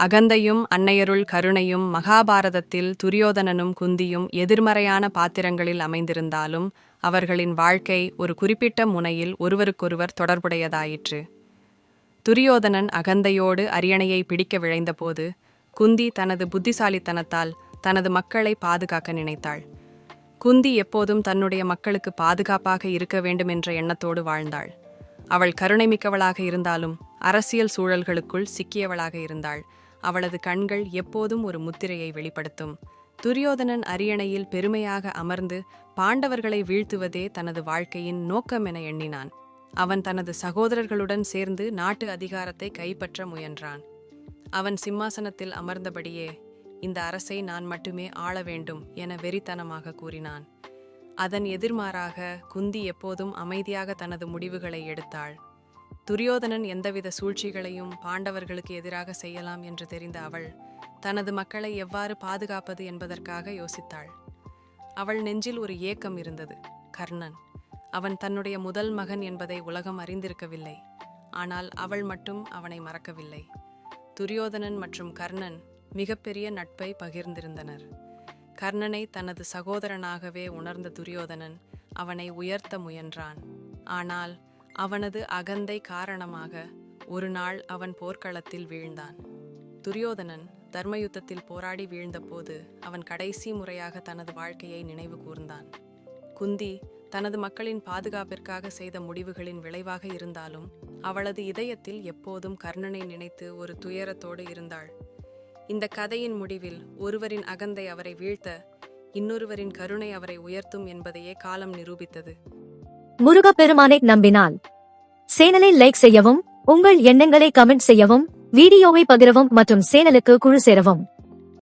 அகந்தையும் அன்னையருள் கருணையும் மகாபாரதத்தில் துரியோதனனும் குந்தியும் எதிர்மறையான பாத்திரங்களில் அமைந்திருந்தாலும் அவர்களின் வாழ்க்கை ஒரு குறிப்பிட்ட முனையில் ஒருவருக்கொருவர் தொடர்புடையதாயிற்று. துரியோதனன் அகந்தையோடு அரியணையை பிடிக்க விழைந்தபோது குந்தி தனது புத்திசாலித்தனத்தால் தனது மக்களை பாதுகாக்க நினைத்தாள். குந்தி எப்போதும் தன்னுடைய மக்களுக்கு பாதுகாப்பாக இருக்க வேண்டும் என்ற எண்ணத்தோடு வாழ்ந்தாள். அவள் கருணைமிக்கவளாக இருந்தாலும் அரசியல் சூழல்களுக்குள் சிக்கியவளாக இருந்தாள். அவளது கண்கள் எப்போதும் ஒரு முத்திரையை வெளிப்படுத்தும். துரியோதனன் அரியணையில் பெருமையாக அமர்ந்து பாண்டவர்களை வீழ்த்துவதே தனது வாழ்க்கையின் நோக்கம் என எண்ணினான். அவன் தனது சகோதரர்களுடன் சேர்ந்து நாட்டு அதிகாரத்தை கைப்பற்ற முயன்றான். அவன் சிம்மாசனத்தில் அமர்ந்தபடியே இந்த அரசை நான் மட்டுமே ஆள வேண்டும் என வெறித்தனமாக கூறினான். அதன் எதிர்மாறாக குந்தி எப்போதும் அமைதியாக தனது முடிவுகளை எடுத்தாள். துரியோதனன் எந்தவித சூழ்ச்சிகளையும் பாண்டவர்களுக்கு எதிராக செய்யலாம் என்று தெரிந்த அவள் தனது மக்களை எவ்வாறு பாதுகாப்பது என்பதற்காக யோசித்தாள். அவள் நெஞ்சில் ஒரு ஏக்கம் இருந்தது. கர்ணன் அவன் தன்னுடைய முதல் மகன் என்பதை உலகம் அறிந்திருக்கவில்லை. ஆனால் அவள் மட்டும் அவனை மறக்கவில்லை. துரியோதனன் மற்றும் கர்ணன் மிகப்பெரிய நட்பை பகிர்ந்திருந்தனர். கர்ணனை தனது சகோதரனாகவே உணர்ந்த துரியோதனன் அவனை உயர்த்த முயன்றான். ஆனால் அவனது அகந்தை காரணமாக ஒரு நாள் அவன் போர்க்களத்தில் வீழ்ந்தான். துரியோதனன் தர்மயுத்தத்தில் போராடி வீழ்ந்தபோது அவன் கடைசி முறையாக தனது வாழ்க்கையை நினைவு கூர்ந்தான். குந்தி தனது மக்களின் பாதுகாப்பிற்காக செய்த முடிவுகளின் விளைவாக இருந்தாலும் அவளது இதயத்தில் எப்போதும் கர்ணனை நினைத்து ஒரு துயரத்தோடு இருந்தாள். இந்த கதையின் முடிவில் ஒருவரின் அகந்தை அவரை வீழ்த்த இன்னொருவரின் கருணை அவரை உயர்த்தும் என்பதையே காலம் நிரூபித்தது. முருகப்பெருமானை நம்பினால். சேனலை லைக் செய்யவும் உங்கள் எண்ணங்களை கமெண்ட் செய்யவும் வீடியோவை பகிரவும் மற்றும் சேனலுக்கு குழு சேரவும்.